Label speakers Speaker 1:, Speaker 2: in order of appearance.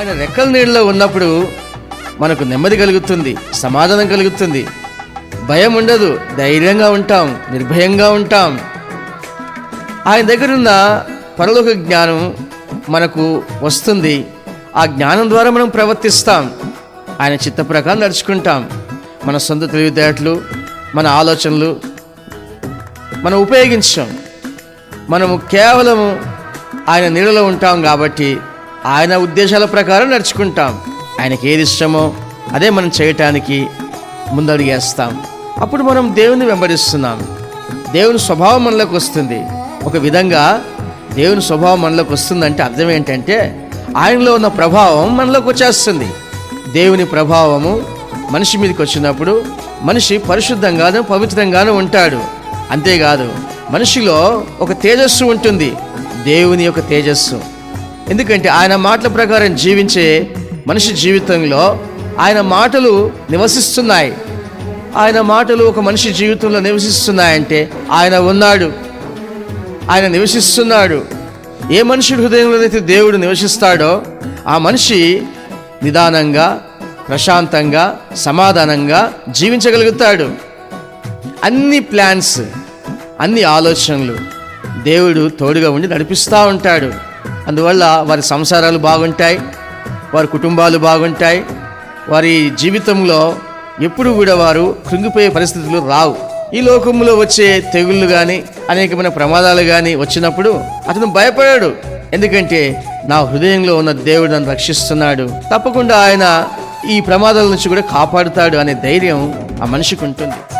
Speaker 1: ఆయన రెక్కల నీళ్ళలో ఉన్నప్పుడు మనకు నెమ్మది కలుగుతుంది సమాధానం కలుగుతుంది. భయం ఉండదు ధైర్యంగా ఉంటాం నిర్భయంగా ఉంటాం. ఆయన దగ్గరున్న పరలోక జ్ఞానం మనకు వస్తుంది. ఆ జ్ఞానం ద్వారా మనం ప్రవర్తిస్తాం. ఆయన చిత్త ప్రకారం నడుచుకుంటాం. మన సొంత తెలివితేటలు మన ఆలోచనలు మనం ఉపయోగించాం. మనము కేవలము ఆయన నీడలో ఉంటాం కాబట్టి ఆయన ఉద్దేశాల ప్రకారం నడుచుకుంటాం. ఆయనకి ఏది ఇష్టమో అదే మనం చేయటానికి ముందడుగేస్తాం. అప్పుడు మనం దేవుని వెంబడిస్తున్నాం. దేవుని స్వభావం మనలోకి వస్తుంది. ఒక విధంగా దేవుని స్వభావం మనలోకి వస్తుందంటే అర్థం ఏంటంటే ఆయనలో ఉన్న ప్రభావం మనలోకి వచ్చేస్తుంది. దేవుని ప్రభావము మనిషి మీదకి వచ్చినప్పుడు మనిషి పరిశుద్ధంగాను పవిత్రంగాను ఉంటాడు. అంతేకాదు మనిషిలో ఒక తేజస్సు ఉంటుంది. దేవుని యొక్క తేజస్సు. ఎందుకంటే ఆయన మాటల ప్రకారం జీవించే మనిషి జీవితంలో ఆయన మాటలు నివసిస్తున్నాయి. ఆయన మాటలు ఒక మనిషి జీవితంలో నివసిస్తున్నాయంటే ఆయన ఉన్నాడు. ఆయన నివసిస్తున్నాడు. ఏ మనుషుడి హృదయంలోనైతే దేవుడు నివసిస్తాడో ఆ మనిషి నిదానంగా ప్రశాంతంగా సమాధానంగా జీవించగలుగుతాడు. అన్ని ప్లాన్స్ అన్ని ఆలోచనలు దేవుడు తోడుగా ఉండి నడిపిస్తూ ఉంటాడు. అందువల్ల వారి సంసారాలు బాగుంటాయి వారి కుటుంబాలు బాగుంటాయి వారి జీవితంలో ఎప్పుడు కూడా వారు కృంగిపోయే పరిస్థితులు రావు. ఈ లోకంలో వచ్చే తెగుళ్ళు కానీ అనేకమైన ప్రమాదాలు కానీ వచ్చినప్పుడు అతను భయపడాడు. ఎందుకంటే నా హృదయంలో ఉన్న దేవుడు నన్ను రక్షిస్తున్నాడు. తప్పకుండా ఆయన ఈ ప్రమాదాల నుంచి కూడా కాపాడుతాడు అనే ధైర్యం ఆ మనిషికి ఉంటుంది.